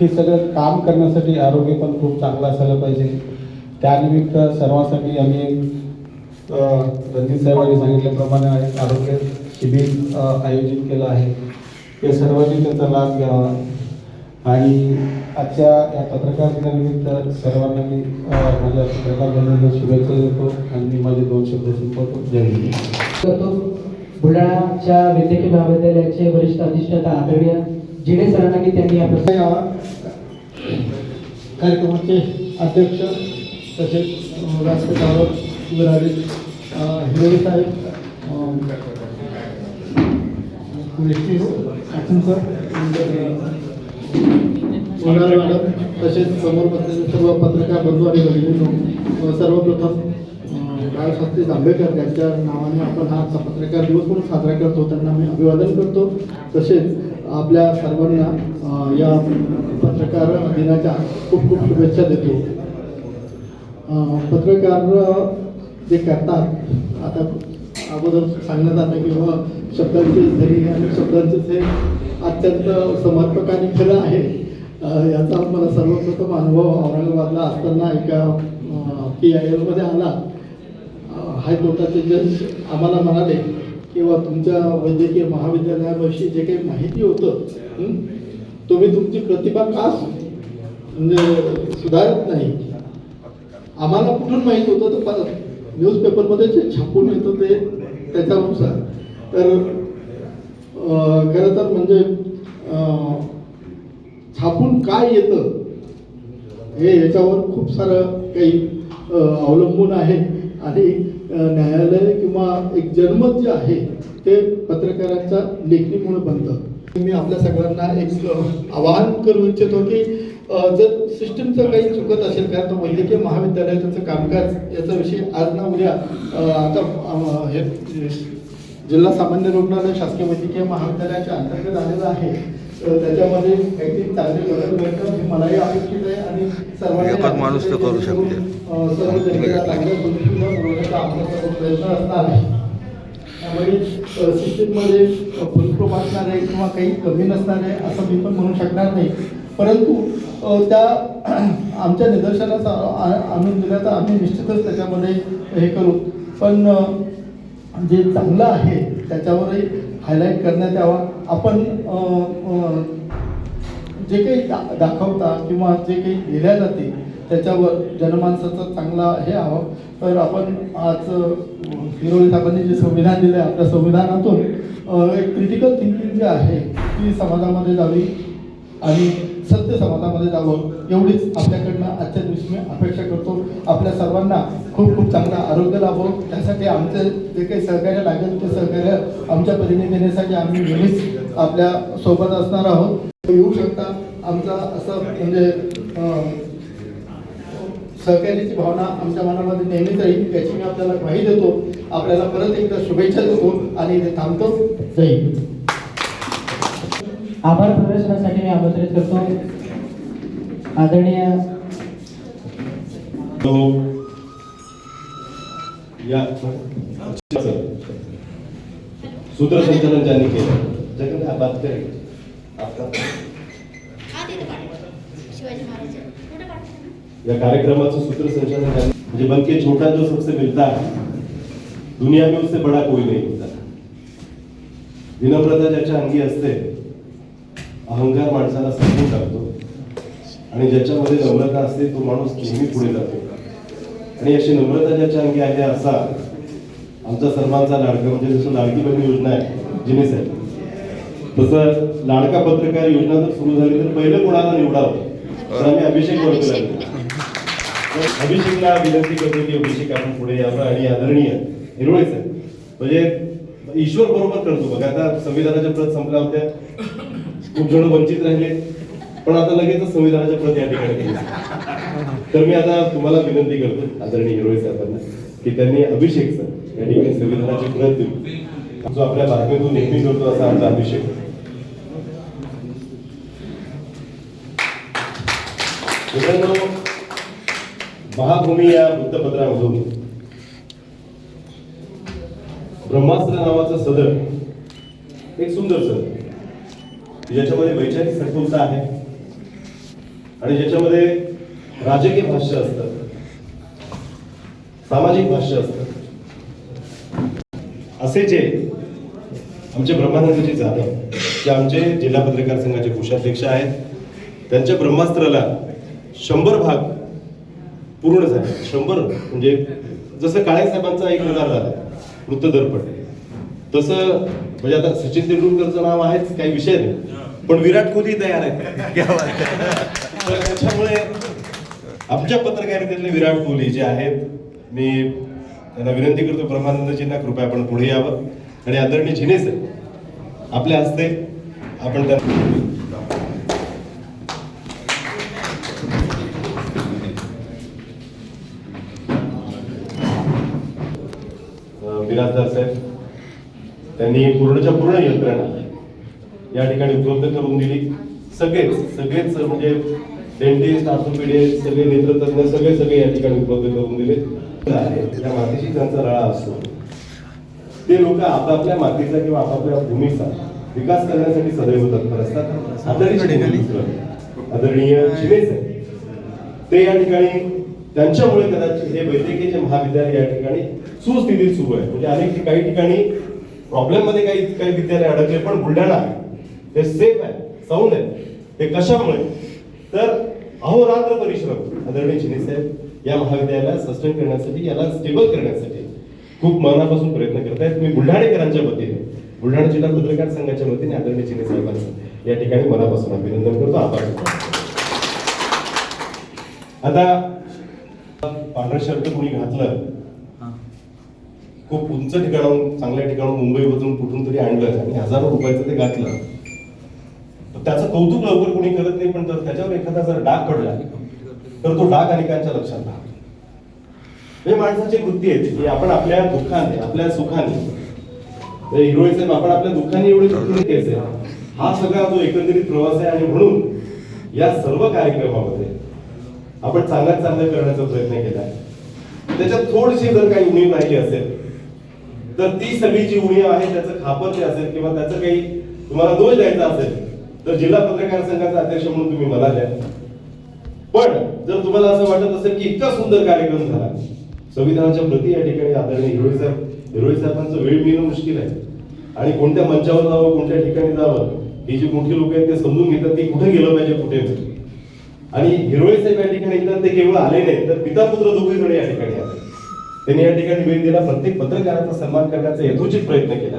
हे सगळं काम करण्यासाठी आरोग्य पण खूप चांगलं असायला पाहिजे. त्यानिमित्त सर्वांसाठी आम्ही रणजित साहेबांनी सांगितल्याप्रमाणे आरोग्य शिबिर आयोजित केलं आहे. ते सर्वांनी त्याचा लाभ घ्यावा. आणि आजच्या या पत्रकार दिनानिमित्त सर्वांना मी माझ्या पत्रकार दिनाला शुभेच्छा देतो आणि मी माझे दोन शब्द संपवतो. जय हिंद. करतो बुलढाणाच्या वैद्यकीय महाविद्यालयाचे वरिष्ठ अधिष्ठाता आदरणीय जिने सरांना की त्यांनी या या कार्यक्रमाचे अध्यक्ष तसेच अ, व्यासपीठावर विराजित हिरोळे साहेब विष्णू साखन सर मॅडम तसेच समोर सर्व पत्रकार बंधू आणि भगिनींनो सर्वप्रथम बाळशास्त्री जांभेकर यांच्या नावाने आपण हा पत्रकार दिवस म्हणून साजरा करतो त्यांना मी अभिवादन करतो. तसेच आपल्या सर्वांना या पत्रकार दिनाच्या खूप खूप शुभेच्छा देतो. पत्रकार जे करतात आता अगोदर सांगण्यात आलं की बाबा शब्दांचे धरी आणि शब्दांचे हे अत्यंत समर्पक आणि खरं आहे. याचा मला सर्वप्रथम अनुभव औरंगाबादला असताना एका पी आय एलमध्ये आला. हायकोर्टाचे जज आम्हाला म्हणाले किंवा तुमच्या वैद्यकीय महाविद्यालयाविषयी जे काही माहिती होतं तुम्ही तुमची प्रतिभा का म्हणजे सुधारत नाही? आम्हाला कुठून माहीत होतं? तर परत न्यूजपेपरमध्ये जे छापून येतं ते त्याच्यानुसार. तर खरं तर म्हणजे छापून काय येतं? हे याच्यावर खूप सारं काही अवलंबून आहे. आणि न्यायालय किंवा एक जनमत जे आहे ते पत्रकारांच्या लेखणीमुळे बनतं. मी आपल्या सगळ्यांना एक आवाहन करू इच्छितो की जर सिस्टीमचं काही चुकत असेल कारण तर वैद्यकीय महाविद्यालयाचं कामकाज याचा विषय आज ना उद्या आता हे जिल्हा सामान्य रुग्णालय शासकीय वैद्यकीय महाविद्यालयाच्या अंतर्गत आलेलं आहे त्याच्यामध्ये काहीतरी चांगले बदल घडणं हे मलाही अपेक्षित आहे आणि एकच माणूस ते करू शकते. सिस्टीममध्ये फुलप्रूफ असणार आहे. किंवा काही कमी नसणार आहे असं मी पण म्हणू शकणार नाही. परंतु त्या आमच्या निदर्शनास आ- आ- आणून दिल्या तर आम्ही निश्चितच त्याच्यामध्ये हे करू. पण जे चांगलं आहे त्याच्यावरही हायलाईट करण्यात यावा. आपण जे काही दा दाखवता किंवा जे काही लिहिल्या जाते त्याच्यावर जनमानसाचा चांगला हे हवं. तर आपण आज अ, हिरोळी साहेबांनी जे संविधान दिलं आहे आपल्या संविधानातून एक क्रिटिकल थिंकिंग जे आहे ती समाजामध्ये जावी आणि सत्य समाजामध्ये जावं एवढीच आपल्याकडनं आजच्या दिवशी मी अपेक्षा करतो. आपल्या सर्वांना खूप खूप चांगलं आरोग्य लाभो. त्यासाठी आमचं जे काही सहकार्य लागेल ते सहकार्य आमच्या परीने देण्यासाठी आम्ही नेहमीच आपल्यासोबत असणार आहोत. येऊ शकता. आमचा असं म्हणजे सहकार्याची भावना आमच्या मनामध्ये नेहमीच राहील. याची मी आपल्याला ग्वाही देतो. आपल्याला परत एकदा शुभेच्छा देतो आणि इथे थांबतो. जय आभार प्रदर्शनासाठी मी आमंत्रित करतो. आदरणीय तो या सूत्रसंचालन ज्यांनी केलं. जगन बात करेल. आपला हा कुठे पाठवा या कार्यक्रमाचं सूत्रसंचालन ज्यांनी म्हणजे बनके छोटा जो सबसे मिलता है दुनिया में उससे बड़ा कोई नहीं होता विनम्रता ज्याच्या अंगी असते अहंकार माणसाला समजून टाकतो. आणि ज्याच्यामध्ये नम्रता असते तो माणूस नेहमी पुढे जातो. आणि अशी नम्रता ज्याच्या अंगी आहे असा आमचा सर्वांचा लाडका म्हणजे जसं लाडकी बहीण योजना आहे जिने साहेब तसं लाडका पत्रकार योजना जर सुरू झाली तर पहिलं कोणाला निवडावं? तर आम्ही अभिषेक वर्तला अभिषेकला विनंती करतो की अभिषेक आपण पुढे यावं आणि आदरणीय हिरोळे साहेब. म्हणजे ईश्वर बरोबर करतो बघा. आता संविधानाच्या प्रत संपल्या होत्या. खूप जण वंचित राहिले. पण आता लगेच संविधानाच्या प्रत या ठिकाणी तर मी आता तुम्हाला विनंती करतो आदरणीय हिरोळे साहेबांना की त्यांनी अभिषेकचं या ठिकाणी संविधानाची प्रत दिली. जो आपल्या बातमीतून नेहमी करतो असा आमचा अभिषेक. मित्रांनो महाभूमी या वृत्तपत्रामधून ब्रह्मास्त्र नावाचं सदर एक सुंदर सदर ज्याच्यामध्ये वैचारिक सखोलता आहे आणि ज्याच्यामध्ये राजकीय भाष्य असतात सामाजिक भाष्य असतात असे जे आमचे ब्रह्मानंदजी जाधव जे आमचे जिल्हा पत्रकार संघाचे कोषाध्यक्ष आहेत त्यांच्या ब्रह्मास्त्राला शंभर भाग पूर्ण झाले. शंभर म्हणजे जसं काळे साहेबांचा एक हजार झाला वृत्तदर्पण तसं म्हणजे आता सचिन तेंडुलकरचं नाव आहेच काही विषय नाही. पण विराट कोहली तयार आहे तर त्याच्यामुळे आमच्या पत्रकारितेतले विराट कोहली जे आहेत मी त्यांना विनंती करतो ब्रह्मानंदजींना कृपया आपण पुढे यावं. आणि आदरणीय झिने आपल्या हस्ते आपण त्यांना बिराजदार साहेब त्यांनी पूर्णच्या पूर्ण यंत्रणा या ठिकाणी उपलब्ध करून दिली. सगळेच सगळेच म्हणजे डेंटिस्ट ऑर्थोपेडिस्ट सगळे नेत्रतज्ञ सगळे सगळे या ठिकाणी उपलब्ध करून दिले. त्या मातीशी त्यांचा रळा असतो. ते लोक आपापल्या मातीचा किंवा आपापल्या भूमीचा विकास करण्यासाठी सदैव तत्पर असतात. आदरणीय ते या ठिकाणी त्यांच्यामुळे कदाचित हे वैद्यकीय जे महाविद्यालय या ठिकाणी सुस्थितीत सुरू आहे. म्हणजे अनेक काही ठिकाणी प्रॉब्लेममध्ये काही काही विद्यालय अडकले पण बुलढाणा आहे. ते सेफ आहे साऊंड आहे. ते कशामुळे? तर अहोरात्र परिश्रम. आदरणीय शिंदे साहेब या महाविद्यालयाला सस्टेन करण्यासाठी याला स्टेबल करण्यासाठी खूप मनापासून प्रयत्न करत आहेत मी बुलढाणेकरांच्या वतीने बुलढाणा जिल्हा पत्रकार संघाच्या वतीने आदरणीय शिंदे साहेबांचं या ठिकाणी मनापासून अभिनंदन करतो. आभार आता पांढरं शर्ट कोणी घातलं खूप उंच ठिकाणाहून चांगल्या ठिकाणून मुंबईमधून कुठून तरी आणलं आणि हजारो रुपयाचं ते घातलं. तर त्याचं कौतुक लवकर कोणी करत नाही पण जर त्याच्यावर एखादा जर डाग पडला तर तो डाग अनेकांच्या लक्षात राहतो. हे माणसाची वृत्ती आहे की आपण आपल्या दुःखाने आपल्या सुखाने. हिरोईन आपण आपल्या दुःखाने एवढे दुःखी हा सगळा जो एकंदरीत प्रवास आहे आणि म्हणून या सर्व कार्यक्रमामध्ये आपण चांगल्यात चांगलं करण्याचा प्रयत्न केला आहे. त्याच्यात थोडीशी जर काही उणीव राहिली असेल तर ती सगळी जी उणीव आहे त्याचं खापर ते असेल किंवा त्याचं काही तुम्हाला दोष द्यायचा असेल तर जिल्हा पत्रकार संघाचा अध्यक्ष म्हणून तुम्ही मला द्या पण जर तुम्हाला असं वाटत असेल की इतका सुंदर कार्यक्रम झाला संविधानाच्या प्रती या ठिकाणी आदरणीय हिरोळी साहेब हिरोळी साहेबांचं वेळ मिळणं मुश्किल आहे. आणि कोणत्या मंचावर जावं कोणत्या ठिकाणी जावं ही जी मोठी लोक आहेत ते समजून घेतात की कुठे गेलं पाहिजे कुठे नाही. आणि हिरोळी साहेब या ठिकाणी ते केवळ आले नाही तर पिता पुत्र दोघे जण या ठिकाणी आले त्यांनी या ठिकाणी वेळ दिला. प्रत्येक पत्रकाराचा सन्मान करण्याचा यथोचित प्रयत्न केला.